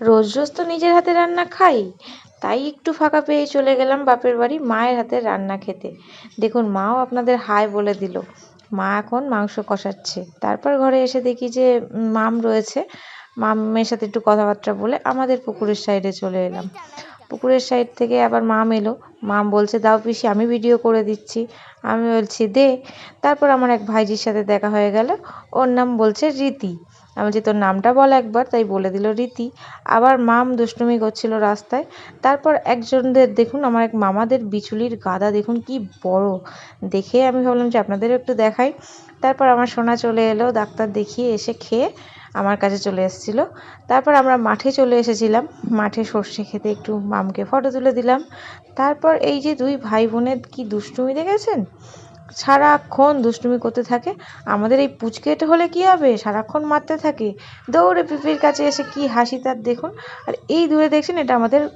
রোজ রোজ তো নিজের হাতে রান্না খাই। তাই একটু ফাঁকা পেয়ে চলে গেলাম বাপের বাড়ি মায়ের হাতে রান্না খেতে। দেখুন, মাও আপনাদের হাই বলে দিল। মা এখন মাংস কষাচ্ছে। তারপর ঘরে এসে দেখি যে মাম রয়েছে। মামের সাথে একটু কথাবার্তা বলে আমাদের পুকুরের সাইডে চলে এলাম। পুকুরের সাইড থেকে আবার মাম এলো। মাম বলছে, দাও পিসি, আমি ভিডিও করে দিচ্ছি। আমি বলছি, দে। তারপর আমার এক ভাইজির সাথে দেখা হয়ে গেল। ওর নাম বলছে রীতি। আমি বলছি, তোর নামটা বল একবার। তাই বলে দিল রীতি। আবার মাম দুষ্টুমি করছিল রাস্তায়। তারপর একজনদের দেখুন, আমার এক মামাদের বিচুলির গাদা, দেখুন কি বড়। দেখে আমি ভাবলাম যে আপনাদেরও একটু দেখাই। তারপর আমার সোনা চলে এলো, ডাক্তার দেখিয়ে এসে খেয়ে আমার কাছে চলে এসেছিল। তারপর আমরা মাঠে চলে এসেছিলাম। মাঠে সর্ষে খেতে একটু মামকে ফটো তুলে দিলাম। তারপর এই যে দুই ভাই বোনের কি দুষ্টুমি দেখেছেন? সারাক্ষণ দুষ্টুমি করতে থাকে। আমাদের এই পুচকেটা হলে কি হবে? সারাক্ষণ মারতে থাকে। দৌড়ে পিপির কাছে এসে কি হাসি তার দেখুন। আর এই দূরে দেখছেন, এটা আমাদের